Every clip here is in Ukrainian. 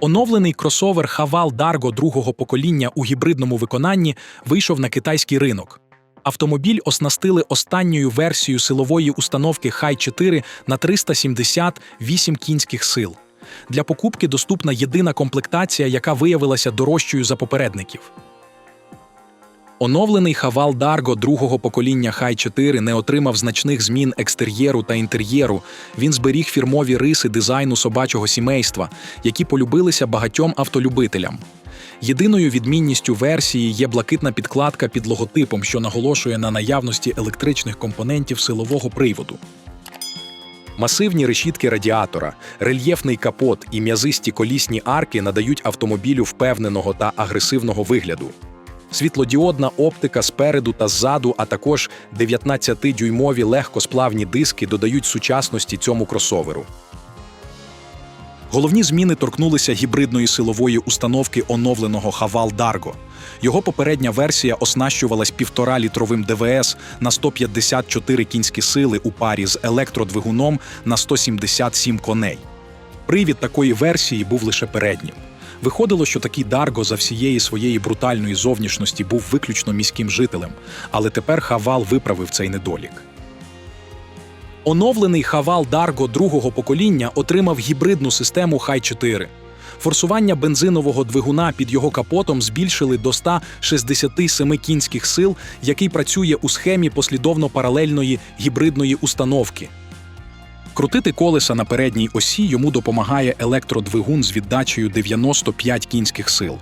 Оновлений кросовер Хавал Дарго другого покоління у гібридному виконанні вийшов на китайський ринок. Автомобіль оснастили останньою версією силової установки Хай 4 на 378 кінських сил. Для покупки доступна єдина комплектація, яка виявилася дорожчою за попередників. Оновлений Хавал Дарго другого покоління Хай 4 не отримав значних змін екстер'єру та інтер'єру. Він зберіг фірмові риси дизайну собачого сімейства, які полюбилися багатьом автолюбителям. Єдиною відмінністю версії є блакитна підкладка під логотипом, що наголошує на наявності електричних компонентів силового приводу. Масивні решітки радіатора, рельєфний капот і м'язисті колісні арки надають автомобілю впевненого та агресивного вигляду. Світлодіодна оптика спереду та ззаду, а також 19-дюймові легкосплавні диски додають сучасності цьому кросоверу. Головні зміни торкнулися гібридної силової установки оновленого Хавал Дарго. Його попередня версія оснащувалась 1,5-літровим ДВС на 154 кінські сили у парі з електродвигуном на 177 коней. Привід такої версії був лише переднім. Виходило, що такий Дарго за всієї своєї брутальної зовнішності був виключно міським жителем, але тепер Хавал виправив цей недолік. Оновлений Хавал Дарго другого покоління отримав гібридну систему Хай 4. Форсування бензинового двигуна під його капотом збільшили до 167 кінських сил, який працює у схемі послідовно паралельної гібридної установки. Крутити колеса на передній осі йому допомагає електродвигун з віддачею 95 кінських сил.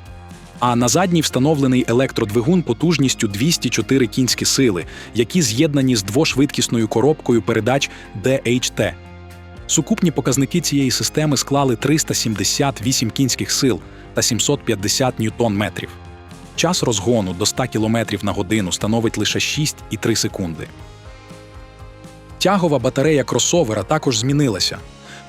А на задній встановлений електродвигун потужністю 204 кінські сили, які з'єднані з двошвидкісною коробкою передач DHT. Сукупні показники цієї системи склали 378 кінських сил та 750 ньютон-метрів. Час розгону до 100 км на годину становить лише 6,3 секунди. Тягова батарея кросовера також змінилася.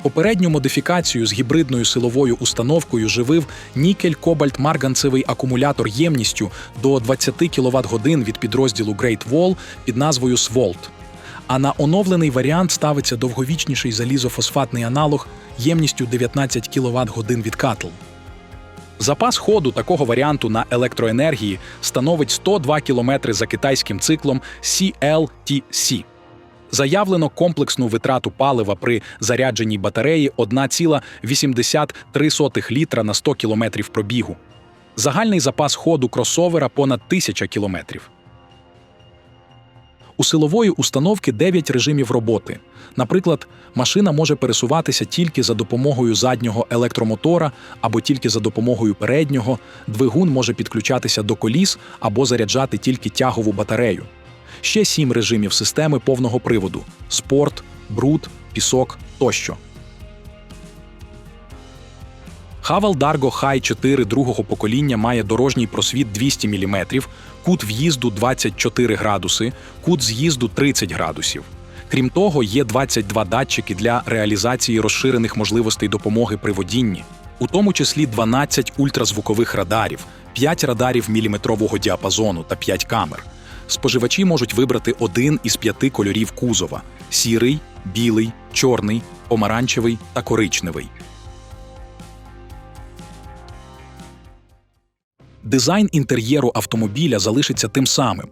Попередню модифікацію з гібридною силовою установкою живив нікель кобальт марганцевий акумулятор ємністю до 20 кВт годин від підрозділу Great Wall під назвою Svolt. А на оновлений варіант ставиться довговічніший залізофосфатний аналог ємністю 19 кВт годин від Катл. Запас ходу такого варіанту на електроенергії становить 102 км за китайським циклом CLTC. Заявлено комплексну витрату палива при зарядженій батареї 1,83 літра на 100 км пробігу. Загальний запас ходу кросовера понад 1000 км. У силової установки 9 режимів роботи. Наприклад, машина може пересуватися тільки за допомогою заднього електромотора або тільки за допомогою переднього, двигун може підключатися до коліс або заряджати тільки тягову батарею. Ще сім режимів системи повного приводу: спорт, бруд, пісок тощо. Хавал Дарго Хай 4 другого покоління має дорожній просвіт 200 мм, кут в'їзду 24 градуси, кут з'їзду 30 градусів. Крім того, є 22 датчики для реалізації розширених можливостей допомоги при водінні, у тому числі 12 ультразвукових радарів, 5 радарів міліметрового діапазону та 5 камер. Споживачі можуть вибрати один із п'яти кольорів кузова: сірий, білий, чорний, помаранчевий та коричневий. Дизайн інтер'єру автомобіля залишиться тим самим.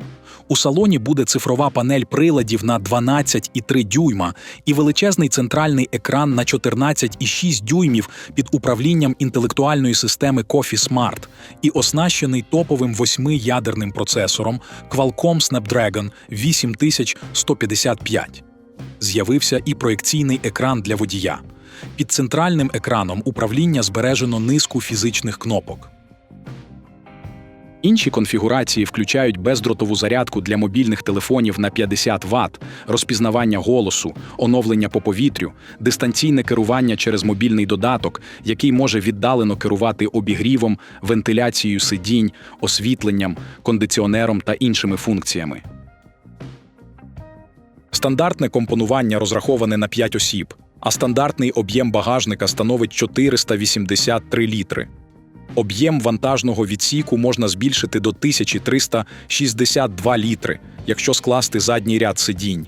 У салоні буде цифрова панель приладів на 12,3 дюйма і величезний центральний екран на 14,6 дюймів під управлінням інтелектуальної системи Coffee Smart і оснащений топовим восьмиядерним процесором Qualcomm Snapdragon 8155. З'явився і проекційний екран для водія. Під центральним екраном управління збережено низку фізичних кнопок. Інші конфігурації включають бездротову зарядку для мобільних телефонів на 50 Вт, розпізнавання голосу, оновлення по повітрю, дистанційне керування через мобільний додаток, який може віддалено керувати обігрівом, вентиляцією сидінь, освітленням, кондиціонером та іншими функціями. Стандартне компонування розраховане на 5 осіб, а стандартний об'єм багажника становить 483 літри. Об'єм вантажного відсіку можна збільшити до 1362 літри, якщо скласти задній ряд сидінь.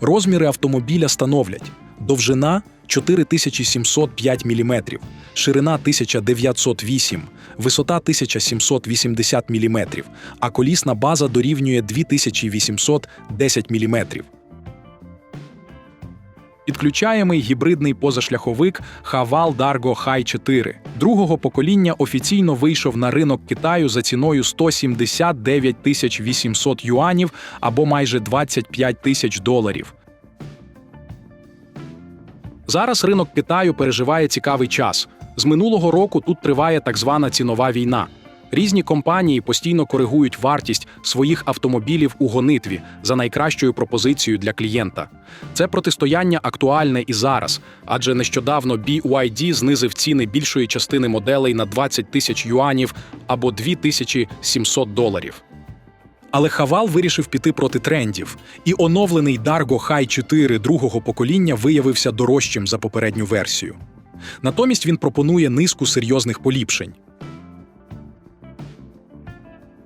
Розміри автомобіля становлять Довжина 4705 мм, ширина 1908, висота 1780 мм, а колісна база дорівнює 2810 мм. Підключаємий гібридний позашляховик Haval Dargo Hi 4 другого покоління офіційно вийшов на ринок Китаю за ціною 179 тисяч 800 юанів або майже 25 тисяч доларів. Зараз ринок Китаю переживає цікавий час. З минулого року тут триває так звана цінова війна. Різні компанії постійно коригують вартість своїх автомобілів у гонитві за найкращою пропозицією для клієнта. Це протистояння актуальне і зараз, адже нещодавно BYD знизив ціни більшої частини моделей на 20 тисяч юанів або 2700 доларів. Але Хавал вирішив піти проти трендів, і оновлений Dargo Hi 4 другого покоління виявився дорожчим за попередню версію. Натомість він пропонує низку серйозних поліпшень.